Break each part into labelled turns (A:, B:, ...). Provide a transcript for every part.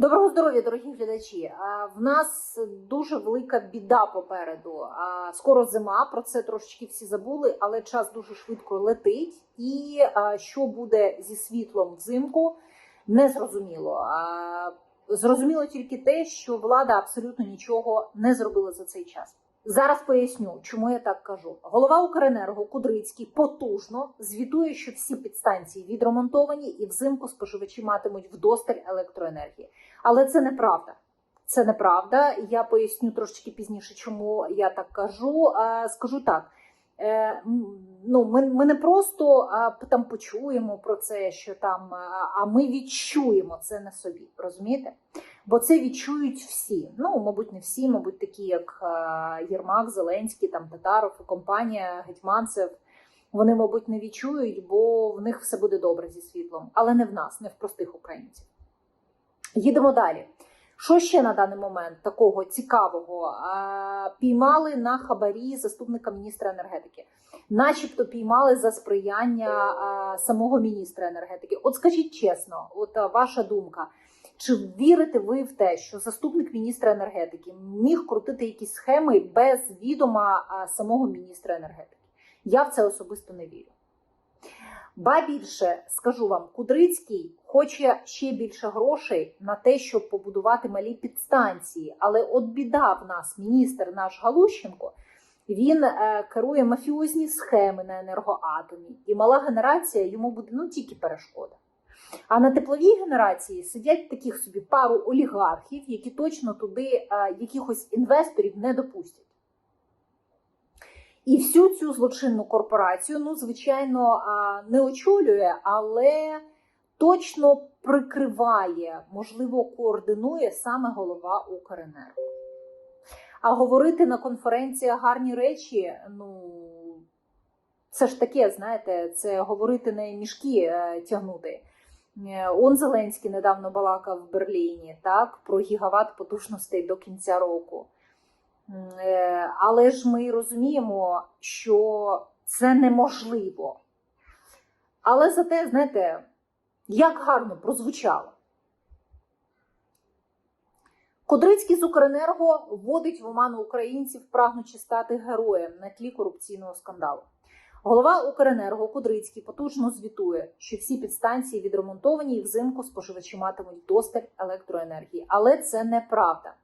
A: Доброго здоров'я, дорогі глядачі. В нас дуже велика біда попереду. Скоро зима, про це трошечки всі забули, але час дуже швидко летить. І що буде зі світлом взимку, не зрозуміло. Зрозуміло тільки те, що влада абсолютно нічого не зробила за цей час. Зараз поясню, чому я так кажу. Голова Укренерго Кудрицький потужно звітує, що всі підстанції відремонтовані і взимку споживачі матимуть вдосталь електроенергії. Але це неправда. Це неправда. Я поясню трошечки пізніше, чому я так кажу. Скажу так. Е, ну, ми, не просто там почуємо про це, що там, а ми відчуємо це на собі, розумієте? Бо це відчують всі. Ну, мабуть, не всі, мабуть, такі, як е, Єрмак, Зеленський, там Татаров, і компанія Гетьманцев. Вони, мабуть, не відчують, бо в них все буде добре зі світлом, але не в нас, не в простих українців. Їдемо далі. Що ще на даний момент такого цікавого? Піймали на хабарі заступника міністра енергетики, начебто піймали за сприяння самого міністра енергетики. От скажіть чесно, от ваша думка. Чи вірите ви в те, що заступник міністра енергетики міг крутити якісь схеми без відома самого міністра енергетики? Я в це особисто не вірю. Ба більше скажу вам, Кудрицький хоче ще більше грошей на те, щоб побудувати малі підстанції. Але от біда в нас, міністр наш Галущенко, він е, керує мафіозні схеми на енергоатомі, і мала генерація йому буде ну тільки перешкода. А на тепловій генерації сидять таких собі пару олігархів, які точно туди е, якихось інвесторів не допустять. І всю цю злочинну корпорацію, ну, звичайно, а, не очолює, але точно прикриває, можливо, координує саме голова Укренерго. А говорити на конференціях гарні речі, ну, це ж таке, знаєте, це говорити не мішки е, тягнути. Е, Он Зеленський недавно балакав в Берліні так, про гігават потужностей до кінця року. Е, Але ж ми розуміємо, що це неможливо. Але зате, знаєте, як гарно прозвучало. Кодрицький з Укренерго вводить в оману українців, прагнучи стати героєм на тлі корупційного скандалу. Голова Укренерго Кудрицький потужно звітує, що всі підстанції відремонтовані і взимку споживачі матимуть досталь електроенергії. Але це неправда.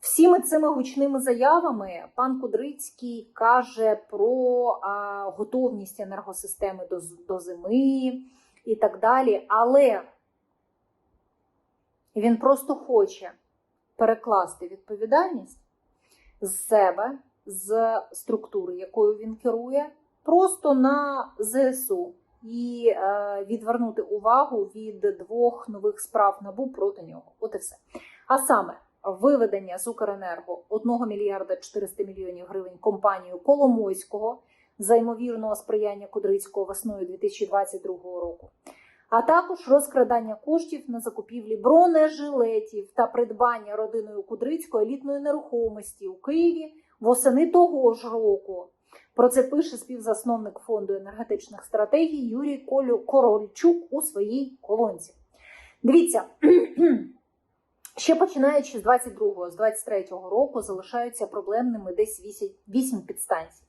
A: Всіми цими гучними заявами пан Кудрицький каже про а, готовність енергосистеми до, до зими і так далі. Але він просто хоче перекласти відповідальність з себе, з структури, якою він керує, просто на ЗСУ і е, відвернути увагу від двох нових справ набу проти нього. От і все. А саме виведення з Укренерго 1 мільярда 400 мільйонів гривень компанію Коломойського за ймовірного сприяння Кудрицького весною 2022 року. А також розкрадання коштів на закупівлі бронежилетів та придбання родиною Кудрицького елітної нерухомості у Києві восени того ж року. Про це пише співзасновник фонду енергетичних стратегій Юрій Колю Корольчук у своїй колонці. Дивіться, ще починаючи з 22-го, з 23-го року залишаються проблемними десь 8, 8 підстанцій,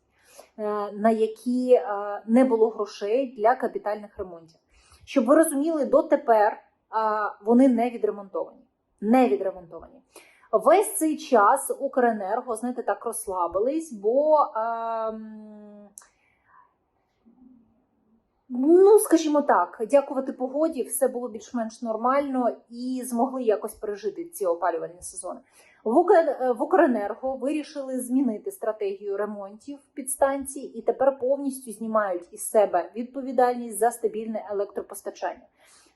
A: е, на які е, не було грошей для капітальних ремонтів. Щоб ви розуміли, дотепер вони не відремонтовані. Не відремонтовані. Весь цей час Укренерго, знаєте, так розслабились, бо, ем, ну, скажімо так, дякувати погоді, все було більш-менш нормально і змогли якось пережити ці опалювальні сезони. В Укр- в Укренерго вирішили змінити стратегію ремонтів підстанцій і тепер повністю знімають із себе відповідальність за стабільне електропостачання.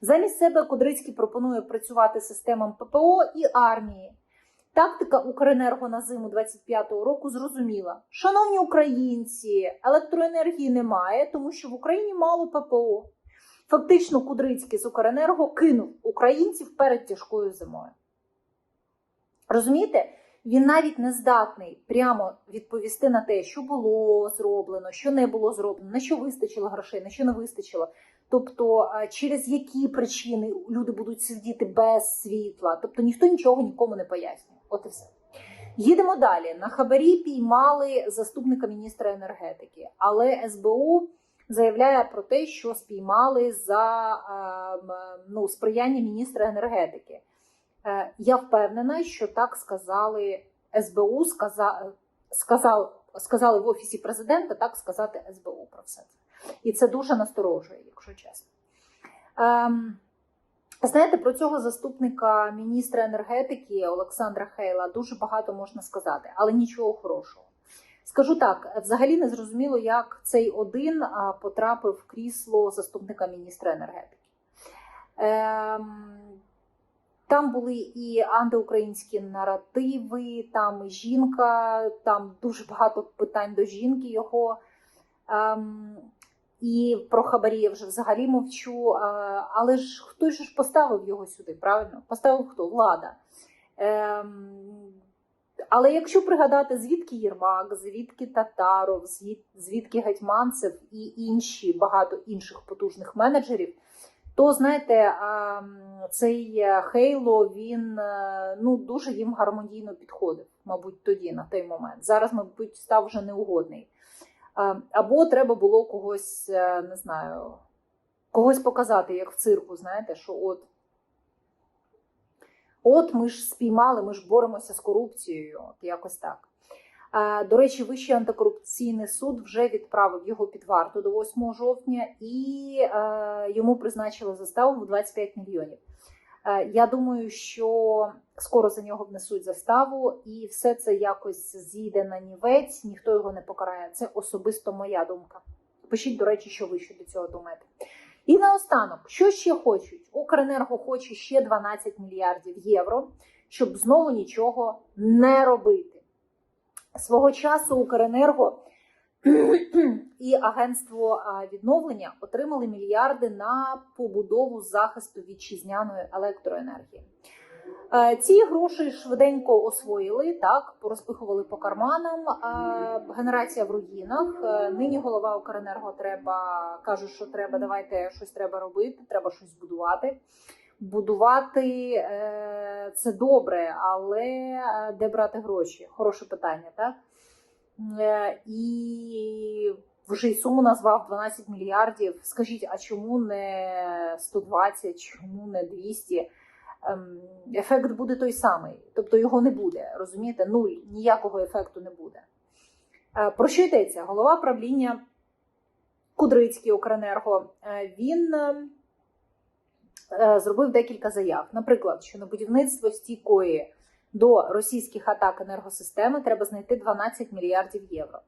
A: Замість себе Кудрицький пропонує працювати системам ППО і армії. Тактика Укренерго на зиму 25-го року зрозуміла: шановні українці, електроенергії немає, тому що в Україні мало ППО. Фактично, Кудрицький з Укренерго кинув українців перед тяжкою зимою. Розумієте? Він навіть не здатний прямо відповісти на те, що було зроблено, що не було зроблено, на що вистачило грошей, на що не вистачило. Тобто, е, через які причини люди будуть сидіти без світла, тобто ніхто нічого нікому не пояснює. От і все. Їдемо далі. На хабарі піймали заступника міністра енергетики, але СБУ заявляє про те, що спіймали за е, ну, сприяння міністра енергетики. Е, Я впевнена, що так сказали СБУ, сказа, сказав, сказали в офісі президента, так сказати СБУ про все це. І це дуже насторожує, якщо чесно. Ем, знаєте, про цього заступника міністра енергетики Олександра Хейла дуже багато можна сказати, але нічого хорошого. Скажу так: взагалі не зрозуміло, як цей один потрапив в крісло заступника міністра енергетики. Ем, там були і антиукраїнські наративи, там жінка, там дуже багато питань до жінки його. Ем, і про хабарі я вже взагалі мовчу. Але ж же ж поставив його сюди, правильно? Поставив хто? Влада. Ем, але якщо пригадати, звідки Єрмак, звідки Татаров, звід- звідки Гетьманцев і інші багато інших потужних менеджерів, то знаєте, цей е, Хейло він е, ну дуже їм гармонійно підходив, мабуть, тоді на той момент. Зараз, мабуть, став вже неугодний. Або треба було когось, е, не знаю, когось показати, як в цирку, знаєте, що от. От ми ж спіймали, ми ж боремося з корупцією, от якось так. До речі, Вищий антикорупційний суд вже відправив його під варту до 8 жовтня і е, йому призначили заставу в 25 мільйонів. Е, Я думаю, що скоро за нього внесуть заставу, і все це якось зійде на нівець, ніхто його не покарає. Це особисто моя думка. Пишіть, до речі, що ви щодо цього думаєте. І наостанок, що ще хочуть? Укренерго хоче ще 12 мільярдів євро, щоб знову нічого не робити. Свого часу Укренерго і агентство відновлення отримали мільярди на побудову захисту вітчизняної електроенергії. Е, Ці гроші швиденько освоїли, так порозпихували по карманам. Е, Генерація в руїнах. Е, Нині голова Укренерго треба каже, що треба, давайте щось треба робити, треба щось будувати. Будувати це добре, але де брати гроші? Хороше питання, так? І вже й суму назвав 12 мільярдів. Скажіть, а чому не 120, чому не 200? Ем, Ефект буде той самий, тобто його не буде. Розумієте, нуль, ніякого ефекту не буде. Е, Про що йдеться? Голова правління Кудрицький Укренерго. е, Він е, е, зробив декілька заяв. Наприклад, що на будівництво стійкої до російських атак енергосистеми треба знайти 12 мільярдів євро.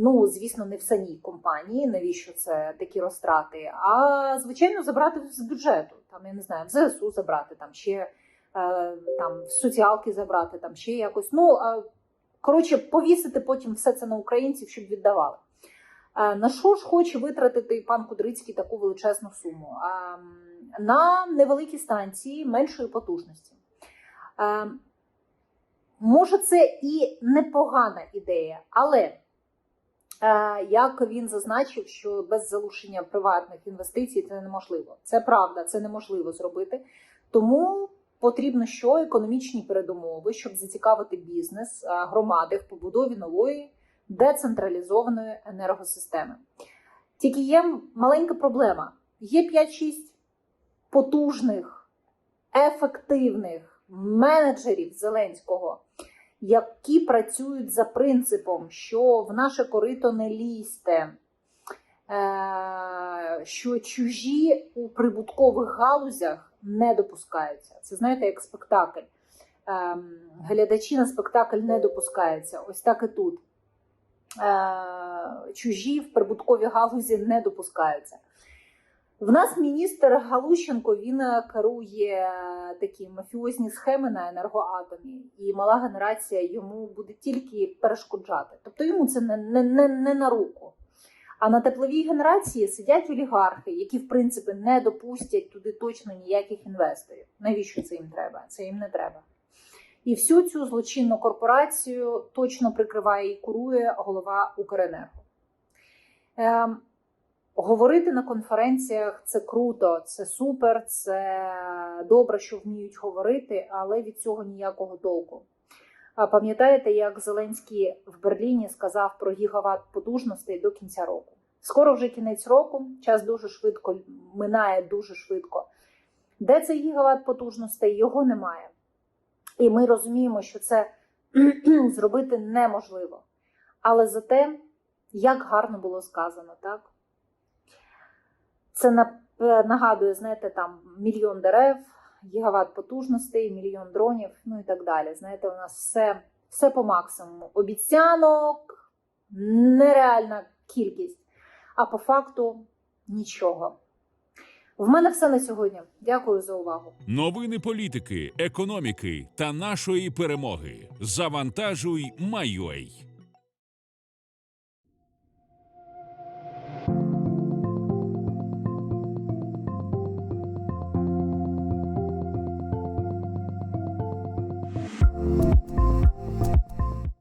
A: Ну, звісно, не в самій компанії, навіщо це такі розтрати, а звичайно забрати з бюджету. Там я не знаю, в ЗСУ забрати, там ще е, там в соціалки забрати, там ще якось. Ну е, коротше, повісити потім все це на українців, щоб віддавали. Е, На що ж хоче витратити пан Кудрицький таку величезну суму? На невеликі станції меншої потужності. Може, це і непогана ідея, але як він зазначив, що без залучення приватних інвестицій це неможливо. Це правда, це неможливо зробити. Тому потрібно що економічні передумови, щоб зацікавити бізнес, е, громади в побудові нової децентралізованої енергосистеми. Тільки є маленька проблема: є 5-6 потужних, ефективних менеджерів Зеленського, які працюють за принципом, що в наше корито не лізьте, е, що чужі у прибуткових галузях не допускаються. Це знаєте, як спектакль. Ем, Глядачі на спектакль не допускаються. Ось так і тут. Е, Чужі в прибутковій галузі не допускаються. В нас міністр Галущенко він керує такі мафіозні схеми на енергоатомі, і мала генерація йому буде тільки перешкоджати. Тобто йому це не, не, не, не на руку. А на тепловій генерації сидять олігархи, які в принципі не допустять туди точно ніяких інвесторів. Навіщо це їм треба? Це їм не треба. І всю цю злочинну корпорацію точно прикриває і курує голова Укренерго. Ем, Говорити на конференціях це круто, це супер, це добре, що вміють говорити, але від цього ніякого толку. Пам'ятаєте, як Зеленський в Берліні сказав про гігават потужностей до кінця року? Скоро вже кінець року, час дуже швидко минає дуже швидко. Де цей гігават потужностей? Його немає. І ми розуміємо, що це зробити неможливо. Але зате, як гарно було сказано, так? Це е, нагадує, знаєте, там мільйон дерев, гігават потужностей, мільйон дронів, ну і так далі. Знаєте, у нас все, все по максимуму. Обіцянок, нереальна кількість, а по факту нічого. В мене все на сьогодні. Дякую за увагу.
B: Новини політики, економіки та нашої перемоги. Завантажуй, Майой.